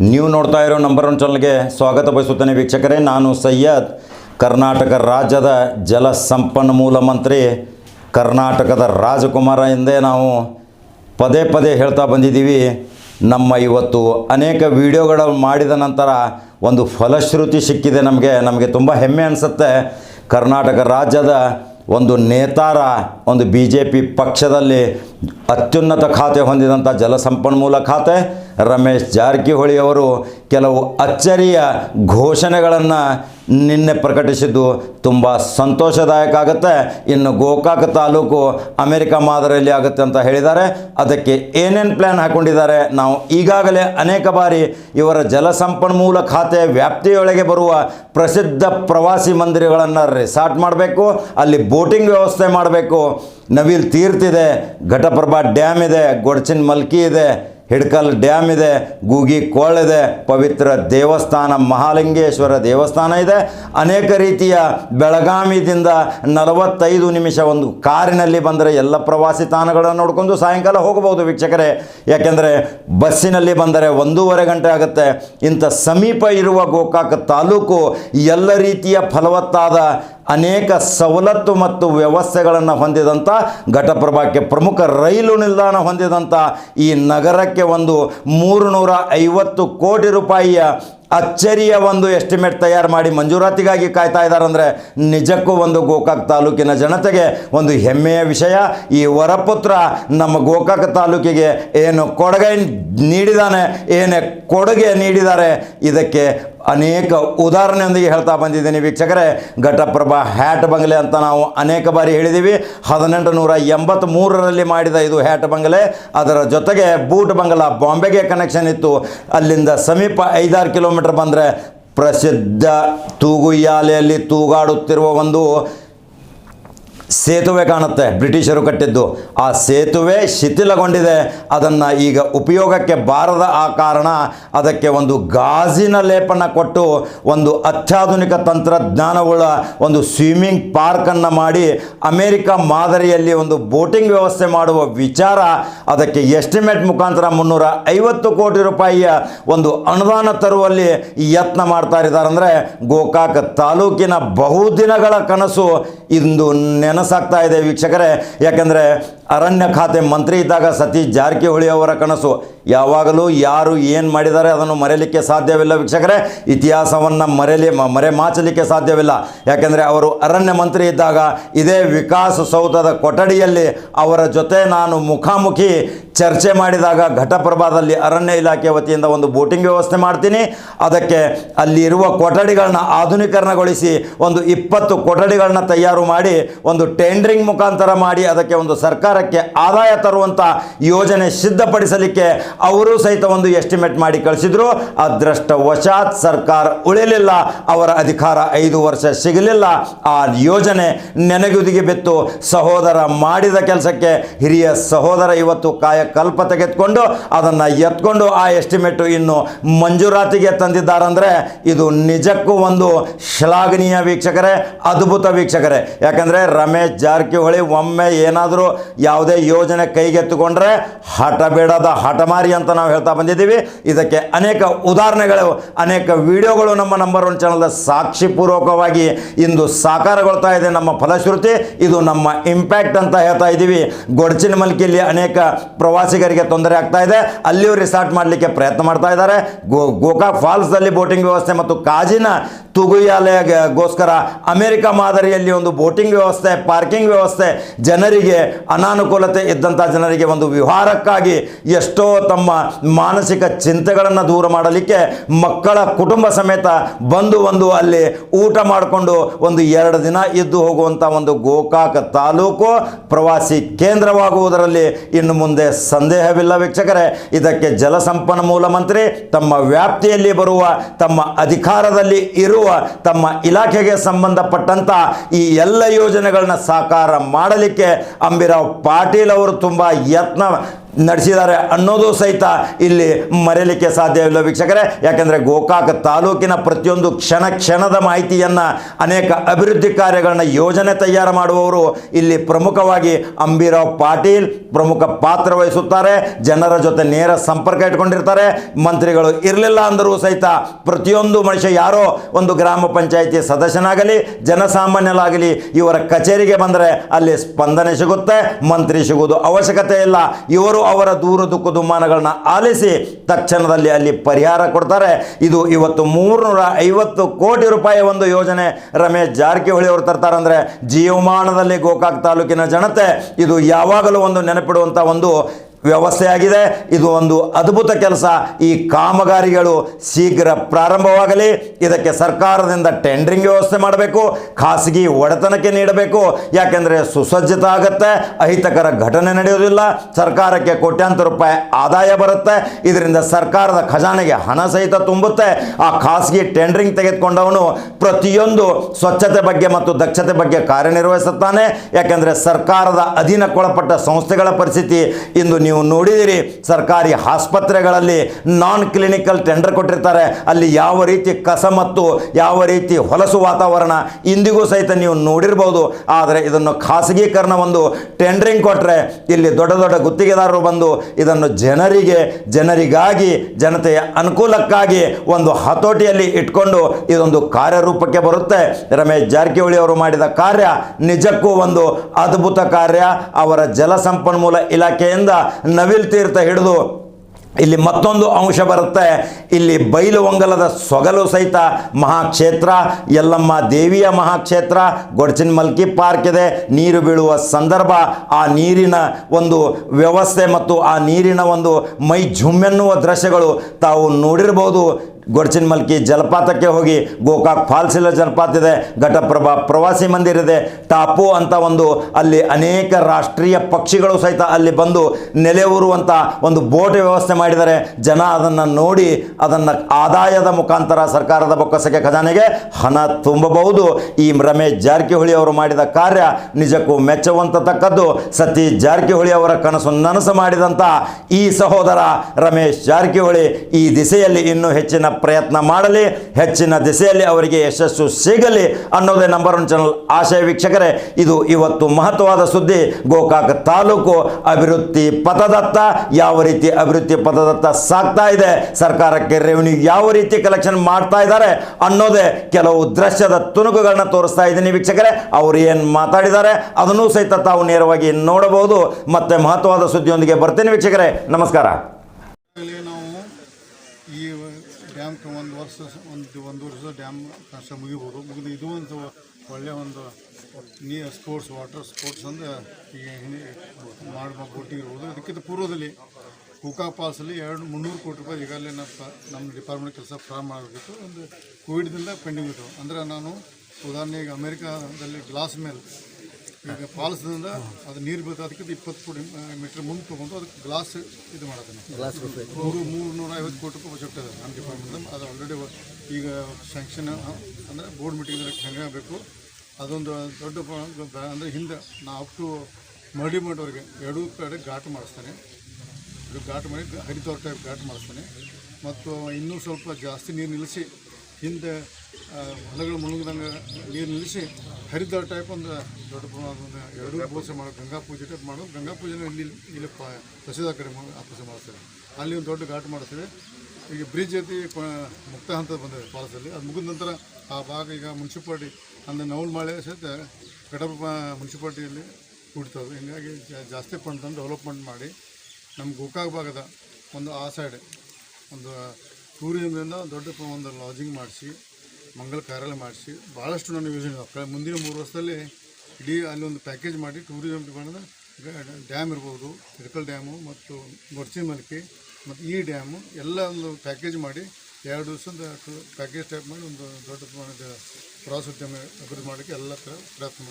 ನೀವು ನೋಡ್ತಾ ಇರೋ ನಂಬರ್ ಒನ್ ಚಾನಲ್ಗೆ ಸ್ವಾಗತ ಬಯಸುತ್ತೇನೆ ವೀಕ್ಷಕರೇ. ನಾನು ಸಯ್ಯದ್ ಕರ್ನಾಟಕ ರಾಜ್ಯದ ಜಲ ಸಂಪನ್ಮೂಲ ಮಂತ್ರಿ, ಕರ್ನಾಟಕದ ರಾಜಕುಮಾರ ಎಂದೇ ನಾವು ಪದೇ ಪದೇ ಹೇಳ್ತಾ ಬಂದಿದ್ದೀವಿ. ನಮ್ಮ ಇವತ್ತು ಅನೇಕ ವಿಡಿಯೋಗಳು ಮಾಡಿದ ನಂತರ ಒಂದು ಫಲಶ್ರುತಿ ಸಿಕ್ಕಿದೆ ನಮಗೆ. ನಮಗೆ ತುಂಬ ಹೆಮ್ಮೆ ಅನಿಸುತ್ತೆ. ಕರ್ನಾಟಕ ರಾಜ್ಯದ ಒಂದು ನೇತಾರ, ಒಂದು ಬಿ ಪಕ್ಷದಲ್ಲಿ ಅತ್ಯುನ್ನತ ಖಾತೆ ಹೊಂದಿದಂಥ ಜಲಸಂಪನ್ಮೂಲ ಖಾತೆ. ರಮೇಶ್ ಜಾರಕಿಹೊಳಿ ಅವರು ಕೆಲವು ಅಚ್ಚರಿಯ ಘೋಷಣೆಗಳನ್ನು ನಿನ್ನೆ ಪ್ರಕಟಿಸಿದ್ದು ತುಂಬ ಸಂತೋಷದಾಯಕ ಆಗುತ್ತೆ. ಇನ್ನು ಗೋಕಾಕ ತಾಲೂಕು ಅಮೆರಿಕ ಮಾದರಿಯಲ್ಲಿ ಆಗುತ್ತೆ ಅಂತ ಹೇಳಿದ್ದಾರೆ. ಅದಕ್ಕೆ ಏನೇನು ಪ್ಲ್ಯಾನ್ ಹಾಕ್ಕೊಂಡಿದ್ದಾರೆ ನಾವು ಈಗಾಗಲೇ ಅನೇಕ ಬಾರಿ ಇವರ ಜಲಸಂಪನ್ಮೂಲ ಖಾತೆ ವ್ಯಾಪ್ತಿಯೊಳಗೆ ಬರುವ ಪ್ರಸಿದ್ಧ ಪ್ರವಾಸಿ ಮಂದಿರಗಳನ್ನು ರೆಸಾರ್ಟ್ ಮಾಡಬೇಕು. ಅಲ್ಲಿ ಬೋಟಿಂಗ್ ವ್ಯವಸ್ಥೆ ಮಾಡಬೇಕು. ನವಿಲ್ ತೀರ್ಥ ಇದೆ ಘಟಪ್ರಭಾ ಡ್ಯಾಮ್ ಇದೆ ಗೊಡ್ಚಿನ್ ಮಲ್ಕಿ ಇದೆ ಹಿಡ್ಕಲ್ ಡ್ಯಾಮ್ ಇದೆ, ಗೂಗಿ ಇದೆ, ಪವಿತ್ರ ದೇವಸ್ಥಾನ, ಮಹಾಲಿಂಗೇಶ್ವರ ದೇವಸ್ಥಾನ ಇದೆ. ಅನೇಕ ರೀತಿಯ ಬೆಳಗಾವಿದಿಂದ ನಲವತ್ತೈದು ನಿಮಿಷ ಒಂದು ಕಾರಿನಲ್ಲಿ ಬಂದರೆ ಎಲ್ಲ ಪ್ರವಾಸಿ ತಾಣಗಳನ್ನು ನೋಡ್ಕೊಂಡು ಸಾಯಂಕಾಲ ಹೋಗಬಹುದು ವೀಕ್ಷಕರೇ. ಯಾಕೆಂದರೆ ಬಸ್ಸಿನಲ್ಲಿ ಬಂದರೆ ಒಂದೂವರೆ ಗಂಟೆ ಆಗುತ್ತೆ. ಇಂಥ ಸಮೀಪ ಇರುವ ಗೋಕಾಕ್ ತಾಲೂಕು ಎಲ್ಲ ರೀತಿಯ ಫಲವತ್ತಾದ ಅನೇಕ ಸವಲತ್ತು ಮತ್ತು ವ್ಯವಸ್ಥೆಗಳನ್ನು ಹೊಂದಿದಂಥ ಘಟಪ್ರಭಾಕ್ಕೆ ಪ್ರಮುಖ ರೈಲು ನಿಲ್ದಾಣ ಹೊಂದಿದಂಥ ಈ ನಗರಕ್ಕೆ ಒಂದು ಮೂರು ನೂರ ಐವತ್ತು ಕೋಟಿ ರೂಪಾಯಿಯ ಅಚ್ಚರಿಯ ಒಂದು ಎಸ್ಟಿಮೇಟ್ ತಯಾರು ಮಾಡಿ ಮಂಜೂರಾತಿಗಾಗಿ ಕಾಯ್ತಾ ಇದ್ದಾರೆ ನಿಜಕ್ಕೂ ಒಂದು ಗೋಕಾಕ್ ತಾಲೂಕಿನ ಜನತೆಗೆ ಒಂದು ಹೆಮ್ಮೆಯ ವಿಷಯ. ಈ ವರಪುತ್ರ ನಮ್ಮ ಗೋಕಾಕ್ ತಾಲೂಕಿಗೆ ಏನು ಕೊಡುಗೆ ನೀಡಿದಾನೆ ಏನೇ ಕೊಡುಗೆ ನೀಡಿದ್ದಾರೆ, ಇದಕ್ಕೆ ಅನೇಕ ಉದಾಹರಣೆಯೊಂದಿಗೆ ಹೇಳ್ತಾ ಬಂದಿದ್ದೀನಿ ವೀಕ್ಷಕರೇ. ಘಟಪ್ರಭಾ ಹ್ಯಾಟ್ ಬಂಗಲೆ ಅಂತ ನಾವು ಅನೇಕ ಬಾರಿ ಹೇಳಿದ್ದೀವಿ ಹದಿನೆಂಟು ನೂರ ಎಂಬತ್ತ್ಮೂರರಲ್ಲಿ ಮಾಡಿದ ಇದು ಹ್ಯಾಟ್ ಬಂಗಲೆ. ಅದರ ಜೊತೆಗೆ ಬೂಟ್ ಬಂಗಲ ಬಾಂಬೆಗೆ ಕನೆಕ್ಷನ್ ಇತ್ತು. ಅಲ್ಲಿಂದ ಸಮೀಪ ಐದಾರು ಕಿಲೋಮೀಟರ್ ಬಂದರೆ ಪ್ರಸಿದ್ಧ ತೂಗುಯ್ಯಾಲೆಯಲ್ಲಿ ತೂಗಾಡುತ್ತಿರುವ ಒಂದು ಸೇತುವೆ ಕಾಣುತ್ತೆ. ಬ್ರಿಟಿಷರು ಕಟ್ಟಿದ್ದು. ಆ ಸೇತುವೆ ಶಿಥಿಲಗೊಂಡಿದೆ. ಅದನ್ನು ಈಗ ಉಪಯೋಗಕ್ಕೆ ಬಾರದ ಆ ಕಾರಣ ಅದಕ್ಕೆ ಒಂದು ಗಾಜಿನ ಲೇಪನ ಕೊಟ್ಟು ಒಂದು ಅತ್ಯಾಧುನಿಕ ತಂತ್ರಜ್ಞಾನವುಳ್ಳ ಒಂದು ಸ್ವಿಮ್ಮಿಂಗ್ ಪಾರ್ಕನ್ನು ಮಾಡಿ ಅಮೇರಿಕ ಮಾದರಿಯಲ್ಲಿ ಒಂದು ಬೋಟಿಂಗ್ ವ್ಯವಸ್ಥೆ ಮಾಡುವ ವಿಚಾರ ಅದಕ್ಕೆ ಎಸ್ಟಿಮೇಟ್ ಮುಖಾಂತರ ಮುನ್ನೂರ ಐವತ್ತು ಕೋಟಿ ರೂಪಾಯಿಯ ಒಂದು ಅನುದಾನ ತರುವಲ್ಲಿ ಯತ್ನ ಮಾಡ್ತಾ ಇದ್ದಾರೆ. ಅಂದರೆ ಗೋಕಾಕ್ ತಾಲೂಕಿನ ಬಹುದಿನಗಳ ಕನಸು ಇಂದು ನೆನಸಾಗ್ತಾ ಇದೆ ವೀಕ್ಷಕರೇ. ಯಾಕೆಂದರೆ ಅರಣ್ಯ ಖಾತೆ ಮಂತ್ರಿ ಇದ್ದಾಗ ಸತೀಶ್ ಜಾರಕಿಹೊಳಿ ಅವರ ಕನಸು. ಯಾವಾಗಲೂ ಯಾರು ಏನು ಮಾಡಿದ್ದಾರೆ ಅದನ್ನು ಮರೆಯಲಿಕ್ಕೆ ಸಾಧ್ಯವಿಲ್ಲ ವೀಕ್ಷಕರೇ. ಇತಿಹಾಸವನ್ನು ಮರೆಯಲಿ ಮರೆ ಮಾಚಲಿಕ್ಕೆ ಸಾಧ್ಯವಿಲ್ಲ. ಯಾಕೆಂದರೆ ಅವರು ಅರಣ್ಯ ಮಂತ್ರಿ ಇದ್ದಾಗ ಇದೇ ವಿಕಾಸ ಸೌಧದ ಕೊಠಡಿಯಲ್ಲಿ ಅವರ ಜೊತೆ ನಾನು ಮುಖಾಮುಖಿ ಚರ್ಚೆ ಮಾಡಿದಾಗ ಘಟಪ್ರಭಾದಲ್ಲಿ ಅರಣ್ಯ ಇಲಾಖೆ ವತಿಯಿಂದ ಒಂದು ಬೋಟಿಂಗ್ ವ್ಯವಸ್ಥೆ ಮಾಡ್ತೀನಿ. ಅದಕ್ಕೆ ಅಲ್ಲಿರುವ ಕೊಠಡಿಗಳನ್ನ ಆಧುನೀಕರಣಗೊಳಿಸಿ ಒಂದು ಇಪ್ಪತ್ತು ಕೊಠಡಿಗಳನ್ನ ತಯಾರು ಮಾಡಿ, ಒಂದು ಟೆಂಡರಿಂಗ್ ಮುಖಾಂತರ ಮಾಡಿ, ಅದಕ್ಕೆ ಒಂದು ಸರ್ಕಾರಕ್ಕೆ ಆದಾಯ ತರುವಂಥ ಯೋಜನೆ ಸಿದ್ಧಪಡಿಸಲಿಕ್ಕೆ ಅವರು ಸಹಿತ ಒಂದು ಎಸ್ಟಿಮೇಟ್ ಮಾಡಿ ಕಳಿಸಿದ್ರು. ಅದೃಷ್ಟವಶಾತ್ ಸರ್ಕಾರ ಉಳಿಲಿಲ್ಲ. ಅವರ ಅಧಿಕಾರ ಐದು ವರ್ಷ ಸಿಗಲಿಲ್ಲ. ಆ ಯೋಜನೆ ನೆನಗುದಿಗೆ ಬಿತ್ತು. ಸಹೋದರ ಮಾಡಿದ ಕೆಲಸಕ್ಕೆ ಹಿರಿಯ ಸಹೋದರ ಇವತ್ತು ಕಾಯಕಲ್ಪ ತೆಗೆದುಕೊಂಡು ಅದನ್ನು ಎತ್ಕೊಂಡು ಆ ಎಸ್ಟಿಮೇಟು ಇನ್ನು ಮಂಜೂರಾತಿಗೆ ತಂದಿದ್ದಾರಂದರೆ ಇದು ನಿಜಕ್ಕೂ ಒಂದು ಶ್ಲಾಘನೀಯ ವೀಕ್ಷಕರೇ, ಅದ್ಭುತ ವೀಕ್ಷಕರೇ. ಯಾಕಂದರೆ ರಮೇಶ್ ಜಾರಕಿಹೊಳಿ ಒಮ್ಮೆ ಏನಾದರೂ ಯಾವುದೇ ಯೋಜನೆ ಕೈಗೆತ್ತಿಕೊಂಡ್ರೆ ಹಠ ಬೇಡದ ಹಠಮಾರಿ ಅಂತ ನಾವು ಹೇಳ್ತಾ ಬಂದಿದ್ದೀವಿ. ಇದಕ್ಕೆ ಅನೇಕ ಉದಾಹರಣೆಗಳು, ಅನೇಕ ವಿಡಿಯೋಗಳು ನಮ್ಮ ನಂಬರ್ ಒನ್ ಚಾನಲ್ದ ಸಾಕ್ಷಿಪೂರ್ವಕವಾಗಿ ಇಂದು ಸಾಕಾರಗೊಳ್ತಾ ಇದೆ ನಮ್ಮ ಫಲಶ್ರುತಿ. ಇದು ನಮ್ಮ ಇಂಪ್ಯಾಕ್ಟ್ ಅಂತ ಹೇಳ್ತಾ ಇದ್ದೀವಿ. ಗೊಡಚಿನ ಮಲ್ಕಿಯಲ್ಲಿ ಅನೇಕ ಪ್ರವಾಸಿಗರಿಗೆ ತೊಂದರೆ ಆಗ್ತಾ ಇದೆ. ಅಲ್ಲಿಯೂ ರಿಸಾರ್ಟ್ ಮಾಡಲಿಕ್ಕೆ ಪ್ರಯತ್ನ ಮಾಡ್ತಾ ಇದ್ದಾರೆ. ಗೋ, ಗೋಕಾಕ್ ಫಾಲ್ಸ್ದಲ್ಲಿ ಬೋಟಿಂಗ್ ವ್ಯವಸ್ಥೆ ಮತ್ತು ಕಾಜಿನ ತುಗುಯಾಲಯಗೋಸ್ಕರ ಅಮೆರಿಕ ಮಾದರಿಯಲ್ಲಿ ಒಂದು ಬೋಟಿಂಗ್ ವ್ಯವಸ್ಥೆ, ಪಾರ್ಕಿಂಗ್ ವ್ಯವಸ್ಥೆ ಜನರಿಗೆ ಅನಾನುಕೂಲತೆ ಇದ್ದಂಥ ಜನರಿಗೆ ಒಂದು ವಿಹಾರಕ್ಕಾಗಿ ಎಷ್ಟೋ ತಮ್ಮ ಮಾನಸಿಕ ಚಿಂತೆಗಳನ್ನು ದೂರ ಮಾಡಲಿಕ್ಕೆ ಮಕ್ಕಳ ಕುಟುಂಬ ಸಮೇತ ಬಂದು ಒಂದು ಅಲ್ಲಿ ಊಟ ಮಾಡಿಕೊಂಡು ಒಂದು ಎರಡು ದಿನ ಇದ್ದು ಹೋಗುವಂಥ ಒಂದು ಗೋಕಾಕ ತಾಲೂಕು ಪ್ರವಾಸಿ ಕೇಂದ್ರವಾಗುವುದರಲ್ಲಿ ಇನ್ನು ಮುಂದೆ ಸಂದೇಹವಿಲ್ಲ ವೀಕ್ಷಕರೇ. ಇದಕ್ಕೆ ಜಲಸಂಪನ್ಮೂಲ ಮಂತ್ರಿ ತಮ್ಮ ವ್ಯಾಪ್ತಿಯಲ್ಲಿ ಬರುವ, ತಮ್ಮ ಅಧಿಕಾರದಲ್ಲಿ ಇರುವ, ತಮ್ಮ ಇಲಾಖೆಗೆ ಸಂಬಂಧಪಟ್ಟಂಥ ಈ ಎಲ್ಲ ಯೋಜನೆಗಳನ್ನ ಸಾಕಾರ ಮಾಡಲಿಕ್ಕೆ ಅಂಬಿರಾವ್ ಪಾಟೀಲ್ ಅವರು ತುಂಬ ಯತ್ನ ನಡೆಸಿದ್ದಾರೆ ಅನ್ನೋದು ಸಹಿತ ಇಲ್ಲಿ ಮರೆಯಲಿಕ್ಕೆ ಸಾಧ್ಯವಿಲ್ಲ ವೀಕ್ಷಕರೇ. ಯಾಕೆಂದರೆ ಗೋಕಾಕ್ ತಾಲೂಕಿನ ಪ್ರತಿಯೊಂದು ಕ್ಷಣ ಕ್ಷಣದ ಮಾಹಿತಿಯನ್ನು ಅನೇಕ ಅಭಿವೃದ್ಧಿ ಕಾರ್ಯಗಳನ್ನ ಯೋಜನೆ ತಯಾರು ಮಾಡುವವರು ಇಲ್ಲಿ ಪ್ರಮುಖವಾಗಿ ಅಂಬಿರಾವ್ ಪಾಟೀಲ್ ಪ್ರಮುಖ ಪಾತ್ರ ವಹಿಸುತ್ತಾರೆ. ಜನರ ಜೊತೆ ನೇರ ಸಂಪರ್ಕ ಇಟ್ಕೊಂಡಿರ್ತಾರೆ. ಮಂತ್ರಿಗಳು ಇರಲಿಲ್ಲ ಅಂದರೂ ಸಹಿತ ಪ್ರತಿಯೊಂದು ಮನುಷ್ಯ ಯಾರೋ ಒಂದು ಗ್ರಾಮ ಪಂಚಾಯಿತಿ ಸದಸ್ಯನಾಗಲಿ, ಜನಸಾಮಾನ್ಯನಾಗಲಿ ಇವರ ಕಚೇರಿಗೆ ಬಂದರೆ ಅಲ್ಲಿ ಸ್ಪಂದನೆ ಸಿಗುತ್ತೆ. ಮಂತ್ರಿ ಸಿಗುವುದು ಅವಶ್ಯಕತೆ ಇಲ್ಲ. ಇವರು ಅವರ ದೂರ ದುಃಖ ದುಮ್ಮಾನಗಳನ್ನ ಆಲಿಸಿ ತಕ್ಷಣದಲ್ಲಿ ಅಲ್ಲಿ ಪರಿಹಾರ ಕೊಡ್ತಾರೆ. ಇದು ಇವತ್ತು ಮೂರ್ನೂರ ಐವತ್ತು ಕೋಟಿ ರೂಪಾಯಿ ಒಂದು ಯೋಜನೆ. ರಮೇಶ್ ಜಾರಕಿಹೊಳಿ ಅವರು ತರ್ತಾರೆ ಅಂದರೆ ಜೀವಮಾನದಲ್ಲಿ ಗೋಕಾಕ್ ತಾಲೂಕಿನ ಜನತೆ ಇದು ಯಾವಾಗಲೂ ಒಂದು ನೆನಪಿಡುವಂಥ ಒಂದು ವ್ಯವಸ್ಥೆಯಾಗಿದೆ ಇದು ಒಂದು ಅದ್ಭುತ ಕೆಲಸ. ಈ ಕಾಮಗಾರಿಗಳು ಶೀಘ್ರ ಪ್ರಾರಂಭವಾಗಲಿ. ಇದಕ್ಕೆ ಸರ್ಕಾರದಿಂದ ಟೆಂಡರಿಂಗ್ ವ್ಯವಸ್ಥೆ ಮಾಡಬೇಕು. ಖಾಸಗಿ ಒಡೆತನಕ್ಕೆ ನೀಡಬೇಕು. ಯಾಕೆಂದರೆ ಸುಸಜ್ಜಿತ ಆಗುತ್ತೆ. ಅಹಿತಕರ ಘಟನೆ ನಡೆಯೋದಿಲ್ಲ ಸರ್ಕಾರಕ್ಕೆ ಕೋಟ್ಯಾಂತರ ರೂಪಾಯಿ ಆದಾಯ ಬರುತ್ತೆ. ಇದರಿಂದ ಸರ್ಕಾರದ ಖಜಾನೆಗೆ ಹಣ ಸಹಿತ ತುಂಬುತ್ತೆ. ಆ ಖಾಸಗಿ ಟೆಂಡರಿಂಗ್ ತೆಗೆದುಕೊಂಡವನು ಪ್ರತಿಯೊಂದು ಸ್ವಚ್ಛತೆ ಬಗ್ಗೆ ಮತ್ತು ದಕ್ಷತೆ ಬಗ್ಗೆ ಕಾರ್ಯನಿರ್ವಹಿಸುತ್ತಾನೆ. ಯಾಕೆಂದರೆ ಸರ್ಕಾರದ ಅಧೀನಕ್ಕೊಳಪಟ್ಟ ಸಂಸ್ಥೆಗಳ ಪರಿಸ್ಥಿತಿ ಇಂದು ನೀವು ನೋಡಿದಿರಿ, ಸರ್ಕಾರಿ ಆಸ್ಪತ್ರೆಗಳಲ್ಲಿ ನಾನ್ ಕ್ಲಿನಿಕಲ್ ಟೆಂಡರ್ ಕೊಟ್ಟಿರ್ತಾರೆ. ಅಲ್ಲಿ ಯಾವ ರೀತಿ ಕಸ ಮತ್ತು ಯಾವ ರೀತಿ ಹೊಲಸು ವಾತಾವರಣ ಇಂದಿಗೂ ಸಹಿತ ನೀವು ನೋಡಿರ್ಬೋದು. ಆದರೆ ಇದನ್ನು ಖಾಸಗೀಕರಣ ಒಂದು ಟೆಂಡರಿಂಗ್ ಕೊಟ್ಟರೆ ಇಲ್ಲಿ ದೊಡ್ಡ ದೊಡ್ಡ ಗುತ್ತಿಗೆದಾರರು ಬಂದು ಇದನ್ನು ಜನರಿಗೆ, ಜನರಿಗಾಗಿ, ಜನತೆಯ ಅನುಕೂಲಕ್ಕಾಗಿ ಒಂದು ಹತೋಟಿಯಲ್ಲಿ ಇಟ್ಕೊಂಡು ಇದೊಂದು ಕಾರ್ಯರೂಪಕ್ಕೆ ಬರುತ್ತೆ. ರಮೇಶ್ ಜಾರಕಿಹೊಳಿ ಅವರು ಮಾಡಿದ ಕಾರ್ಯ ನಿಜಕ್ಕೂ ಒಂದು ಅದ್ಭುತ ಕಾರ್ಯ. ಅವರ ಜಲಸಂಪನ್ಮೂಲ ಇಲಾಖೆಯಿಂದ ನವಿಲ್ ತೀರ್ಥ ಹಿಡಿದು ಇಲ್ಲಿ ಮತ್ತೊಂದು ಅಂಶ ಬರುತ್ತೆ. ಇಲ್ಲಿ ಬೈಲುವಂಗಲದ ಸೊಗಲು ಸಹಿತ ಮಹಾಕ್ಷೇತ್ರ, ಯಲ್ಲಮ್ಮ ದೇವಿಯ ಮಹಾಕ್ಷೇತ್ರ, ಗೊಡಚಿನ ಮಲ್ಕಿ ಪಾರ್ಕ್ ಇದೆ. ನೀರು ಬೀಳುವ ಸಂದರ್ಭ, ಆ ನೀರಿನ ಒಂದು ವ್ಯವಸ್ಥೆ ಮತ್ತು ಆ ನೀರಿನ ಒಂದು ಮೈ ಝುಮ್ಮೆನ್ನುವ ದೃಶ್ಯಗಳು ತಾವು ನೋಡಿರ್ಬೋದು. ಗೊಡಚಿನ ಮಲ್ಕಿ ಜಲಪಾತಕ್ಕೆ ಹೋಗಿ ಗೋಕಾಕ್ ಫಾಲ್ಸ್ ಇಲ್ಲ ಜಲಪಾತ ಇದೆ, ಘಟಪ್ರಭಾ ಪ್ರವಾಸಿ ಮಂದಿರ ಇದೆ. ಟಾಪು ಅಂತ ಒಂದು ಅಲ್ಲಿ ಅನೇಕ ರಾಷ್ಟ್ರೀಯ ಪಕ್ಷಿಗಳು ಸಹಿತ ಅಲ್ಲಿ ಬಂದು ನೆಲೆ ಊರುವಂಥ ಒಂದು ಬೋಟ್ ವ್ಯವಸ್ಥೆ ಮಾಡಿದ್ದಾರೆ. ಜನ ಅದನ್ನು ನೋಡಿ ಅದನ್ನು ಆದಾಯದ ಮುಖಾಂತರ ಸರ್ಕಾರದ ಬೊಕ್ಕಸಕ್ಕೆ ಖಜಾನೆಗೆ ಹಣ ತುಂಬಬಹುದು. ಈ ರಮೇಶ್ ಜಾರಕಿಹೊಳಿ ಅವರು ಮಾಡಿದ ಕಾರ್ಯ ನಿಜಕ್ಕೂ ಮೆಚ್ಚುವಂತಕ್ಕದ್ದು ಸತೀಶ್ ಜಾರಕಿಹೊಳಿ ಅವರ ಕನಸು ನನಸು ಮಾಡಿದಂಥ ಈ ಸಹೋದರ ರಮೇಶ್ ಜಾರಕಿಹೊಳಿ ಈ ದಿಸೆಯಲ್ಲಿ ಇನ್ನೂ ಹೆಚ್ಚಿನ ಪ್ರಯತ್ನ ಮಾಡಲಿ, ಹೆಚ್ಚಿನ ದಿಸೆಯಲ್ಲಿ ಅವರಿಗೆ ಯಶಸ್ಸು ಸಿಗಲಿ ಅನ್ನೋದೇ ನಂಬರ್ ಒನ್ ಚಾನಲ್ ಆಶಯ ವೀಕ್ಷಕರೇ, ಇದು ಇವತ್ತು ಮಹತ್ವವಾದ ಸುದ್ದಿ. ಗೋಕಾಕ ತಾಲೂಕು ಅಭಿವೃದ್ಧಿ ಪಥದತ್ತ ಯಾವ ರೀತಿ ಅಭಿವೃದ್ಧಿ ಪಥದತ್ತ ಸಾಗ್ತಾ ಇದೆ, ಸರ್ಕಾರಕ್ಕೆ ರೆವಿನ್ಯೂ ಯಾವ ರೀತಿ ಕಲೆಕ್ಷನ್ ಮಾಡ್ತಾ ಇದ್ದಾರೆ ಅನ್ನೋದೇ ಕೆಲವು ದೃಶ್ಯದ ತುಣುಕುಗಳನ್ನ ತೋರಿಸ್ತಾ ಇದ್ದೀನಿ ವೀಕ್ಷಕರೇ. ಅವರು ಏನು ಮಾತಾಡಿದ್ದಾರೆ ಅದನ್ನೂ ಸಹಿತ ತಾವು ನೇರವಾಗಿ ನೋಡಬಹುದು. ಮತ್ತೆ ಮಹತ್ವವಾದ ಸುದ್ದಿಯೊಂದಿಗೆ ಬರ್ತೀನಿ ವೀಕ್ಷಕರೇ. ನಮಸ್ಕಾರ. ನಾವು ಈ ಡ್ಯಾಮ್ ಒಂದು ವರ್ಷ, ಒಂದು ಒಂದು ವರ್ಷ ಡ್ಯಾಮ್ ಕಷ್ಟ ಮುಗಿಬೋದು. ಮುಗಿದು ಇದು ಒಂದು ಒಳ್ಳೆಯ ಒಂದು ನೀ ಸ್ಪೋರ್ಟ್ಸ್ ವಾಟರ್ ಸ್ಪೋರ್ಟ್ಸ್ ಅಂದ್ರೆ ಈಗ ಮಾಡುವ ಬೋಟಿಂಗ್ ಇರ್ಬೋದು ಅದಕ್ಕೆ ಪೂರ್ವದಲ್ಲಿ ಕುಕಾ ಪಾಸಲ್ಲಿ ಎರಡು, ಮುನ್ನೂರು ಕೋಟಿ ರೂಪಾಯಿ ಈಗಾಗಲೇ ನಮ್ಮ ನಮ್ಮ ಡಿಪಾರ್ಟ್ಮೆಂಟ್ ಕೆಲಸ ಪ್ರಾರಂಭ ಮಾಡಬೇಕಿತ್ತು ಒಂದು ಕೋವಿಡ್ದಿಂದ ಪೆಂಡಿಂಗ್ ಇತ್ತು. ಅಂದರೆ ನಾನು ಉದಾಹರಣೆಗೆ ಅಮೇರಿಕಾದಲ್ಲಿ ಗ್ಲಾಸ್ ಮೇಲೆ ಈಗ ಫಾಲ್ಸ್ದಿಂದ ಅದು ನೀರು ಬೀಳ್ತದೆ ಅದಕ್ಕೆ ಇಪ್ಪತ್ತು ಕೋಟಿ ಮೀಟ್ರ್ ಮುಂದೆ ತೊಗೊಂಡು ಅದಕ್ಕೆ ಗ್ಲಾಸ್ ಇದು ಮಾಡೋದನ್ನು ಮೂರು ಮೂರು ನೂರ ಐವತ್ತು ಕೋಟಿ ರೂಪಾಯಿ ಬಜೆಟ್ ಇದೆ ನಮ್ಮ ಡಿಪಾರ್ಟ್ಮೆಂಟ್ ಅದು ಆಲ್ರೆಡಿ ಈಗ ಸ್ಯಾಂಕ್ಷನ್ ಅಂದರೆ ಬೋರ್ಡ್ ಮೀಟಿಂಗ್ ಹೆಂಗೆ ಆಗಬೇಕು. ಅದೊಂದು ದೊಡ್ಡ ಅಂದರೆ ಹಿಂದೆ ನಾ ಅಪ್ ಟು ಮಡಿ ಮಾಡೋರಿಗೆ ಎರಡೂ ಕಡೆ ಘಾಟ್ ಮಾಡಿಸ್ತಾನೆ. ಇದು ಘಾಟ್ ಮಾಡಿ ಹರಿದೋರ್ ಟೈಪ್ ಘಾಟ್ ಮಾಡಿಸ್ತಾನೆ. ಮತ್ತು ಇನ್ನೂ ಸ್ವಲ್ಪ ಜಾಸ್ತಿ ನೀರು ನಿಲ್ಲಿಸಿ ಹಿಂದೆ ಹೊಲಗಳು ಮುಳುಗ್ದಂಗೆ ನೀರು ನಿಲ್ಲಿಸಿ ಹರಿದ ಟೈಪ್ ಒಂದು ದೊಡ್ಡ ಪ್ರಮಾಣದ ಒಂದು ಎರಡು ಪೂಜೆ ಮಾಡೋ, ಗಂಗಾ ಪೂಜೆ ಟೈಪ್ ಮಾಡೋದು. ಗಂಗಾ ಪೂಜೆನ ಇಲ್ಲಿ ಇಲ್ಲಿ ಪ ಪ್ರಸಿದ್ಧ ಕಡೆ ಆ ಪೂಜೆ ಮಾಡ್ತಾರೆ ಅಲ್ಲಿ ಒಂದು ದೊಡ್ಡ ಘಾಟ್ ಮಾಡ್ತೇವೆ ಈಗ ಬ್ರಿಡ್ಜ್ ಐತಿ ಮುಕ್ತ ಹಂತ ಬಂದಿದೆ ಫಾಲ್ಸಲ್ಲಿ ಅದು ಮುಗಿದ ನಂತರ ಆ ಭಾಗ ಈಗ ಮುನ್ಸಿಪಾಲ್ಟಿ, ಅಂದರೆ ನೌಲ್ ಮಾಳೆ ಸಹಿತ ಕಡಪ ಮುನ್ಸಿಪಾಲ್ಟಿಯಲ್ಲಿ ಹುಡ್ತದೆ. ಹಿಂಗಾಗಿ ಜಾಸ್ತಿ ಫಂಡ್ ತಂದು ಡೆವಲಪ್ಮೆಂಟ್ ಮಾಡಿ ನಮ್ಮ ಗೋಕಾಕ್ ಭಾಗದ ಒಂದು ಆ ಸೈಡ್ ಒಂದು ಟೂರಿಸಮ್ದಿಂದ ದೊಡ್ಡ ಒಂದು ಲಾಜಿಂಗ್ ಮಾಡಿಸಿ ಮಂಗಲ ಕಾರ್ಯಾಲಯ ಮಾಡಿಸಿ ಭಾಳಷ್ಟು ನನ್ನ ಯೋಜನೆ. ಮುಂದಿನ ಮೂರು ವರ್ಷದಲ್ಲಿ ಇಡೀ ಅಲ್ಲಿ ಒಂದು ಪ್ಯಾಕೇಜ್ ಮಾಡಿ ಟೂರಿಸಮ್ ಡಿಪಾರ್ಟ್ಮೆಂಟ್ ಡ್ಯಾಮ್ ಇರ್ಬೋದು ಹಿಡಕಲ್ ಡ್ಯಾಮು ಮತ್ತು ಗೊರ್ಚಿ ಮಲ್ಕಿ ಮತ್ತು ಈ ಡ್ಯಾಮು ಎಲ್ಲ ಒಂದು ಪ್ಯಾಕೇಜ್ ಮಾಡಿ ಎರಡು ದಿವಸದ ಪ್ಯಾಕೇಜ್ ಟೈಪ್ ಮಾಡಿ ಒಂದು ದೊಡ್ಡ ಪ್ರಮಾಣದ ಪ್ರವಾಸೋದ್ಯಮ ಅಭಿವೃದ್ಧಿ ಮಾಡೋಕ್ಕೆ ಎಲ್ಲ ಥರ ಪ್ರಯತ್ನ